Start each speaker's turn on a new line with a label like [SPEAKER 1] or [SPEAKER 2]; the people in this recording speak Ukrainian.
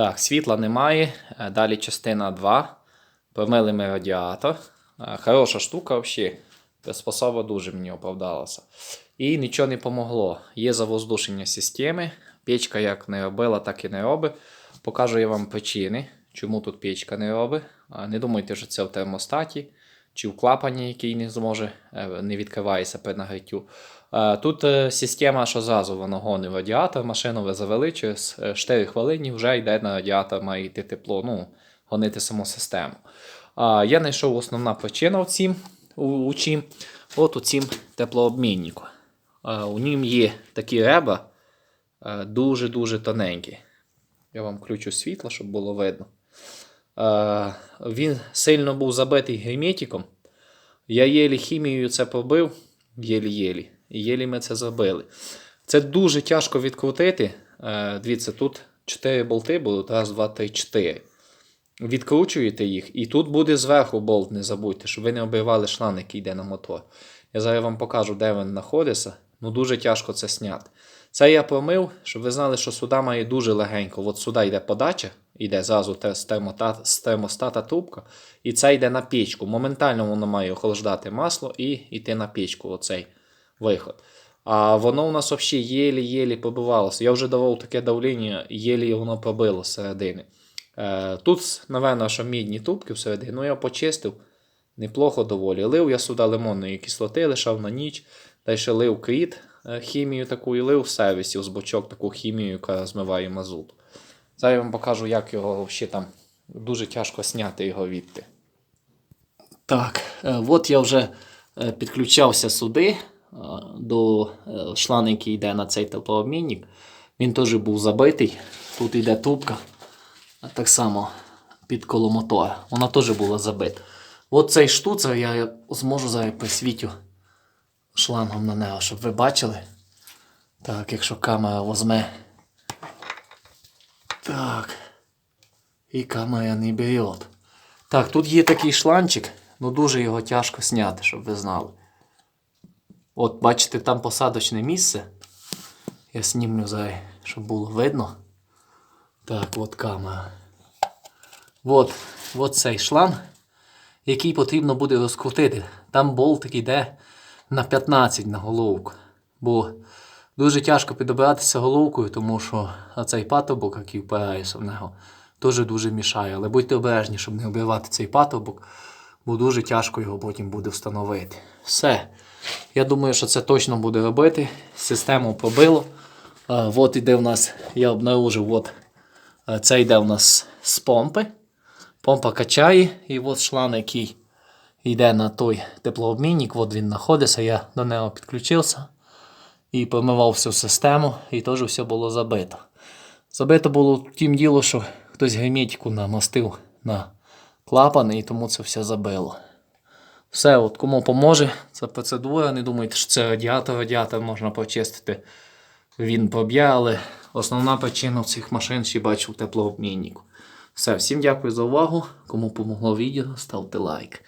[SPEAKER 1] Так, світла немає. Е, Далі частина 2. Помили ми радіатор. Е, Хороша штука взагалі. Приспособа дуже мені оправдалася. І нічого не помогло. Є завоздушення системи. Печка як не робила, так і не робить. Покажу я вам причини, чому тут печка не робить. Не думайте, що це в термостаті чи в клапані, який не зможе, е, не відкривається при нагріттю. Е, Тут е, система, що зразу воно гонить радіатор, машину ви завели, через е, 4 хвилини вже йде на радіатор, має йти тепло, ну, гонити саму систему. Я знайшов основна причина в цім, у, чим. От у цім теплообміннику. У нім є такі ребра е, дуже-дуже тоненькі. Я вам включу світло, щоб було видно. Е, Він сильно був забитий герметиком. Я єлі хімією це пробив, єлі-єлі. І єлі ми це зробили. Це дуже тяжко відкрутити. Е, Дивіться, тут 4 болти будуть. Раз, два, три, чотири. Відкручуєте їх, і тут буде зверху болт, не забудьте, щоб ви не обірвали шланг, який йде на мотор. Я зараз вам покажу, де він знаходиться. Ну дуже тяжко це зняти. Це я промив, щоб ви знали, що сюди має дуже легенько. От сюди йде подача, йде зразу з термостата трубка, і це йде на печку. Моментально воно має охолоджувати масло і йти на печку, оцей виход. А воно у нас взагалі єлі-єлі пробивалося. Я вже давав таке давлення, єлі воно пробило середини. Е, тут, напевно, що мідні трубки всередині, ну я почистив неплохо доволі. Лив я сюди лимонної кислоти, лишав на ніч. Далі лив кріт, е, хімію таку, і лив в сервісі з бочок таку хімію, яка змиває мазут. Зараз я вам покажу, як його взагалі там дуже тяжко зняти його відти. Так, е, от я вже е, підключався сюди е, до е, який йде на цей теплообмінник. Він теж був забитий. Тут йде трубка. Так само під коло мотора. Вона теж була забита. От цей штуцер я зможу зараз присвітю шлангом на нього, щоб ви бачили. Так, якщо камера возьме. Так. І камера не бере. Так, тут є такий шланчик, ну дуже його тяжко зняти, щоб ви знали. От, бачите, там посадочне місце. Я знімлю зараз, щоб було видно. Так, от камера. От, от цей шланг, який потрібно буде розкрутити. Там болтик йде на 15 на головку. Бо дуже тяжко підобратися головкою, тому що цей патобок, який впирається в нього, теж дуже мішає. Але будьте обережні, щоб не обривати цей патобок, бо дуже тяжко його потім буде встановити. Все. Я думаю, що це точно буде робити. Систему пробило. От іде в нас, я обнаружив, от це йде в нас з помпи. Помпа качає, і от шланг, який йде на той теплообмінник, от він знаходиться, я до нього підключився і промивав всю систему, і теж все було забито. Забито було тим діло, що хтось герметику намастив на клапан, і тому це все забило. Все, от кому поможе, ця процедура. Не думайте, що це радіатор, радіатор можна почистити. Він проб'є, але основна причина цих машин ще бачу в. Все, всім дякую за увагу. Кому помогло відео, ставте лайк.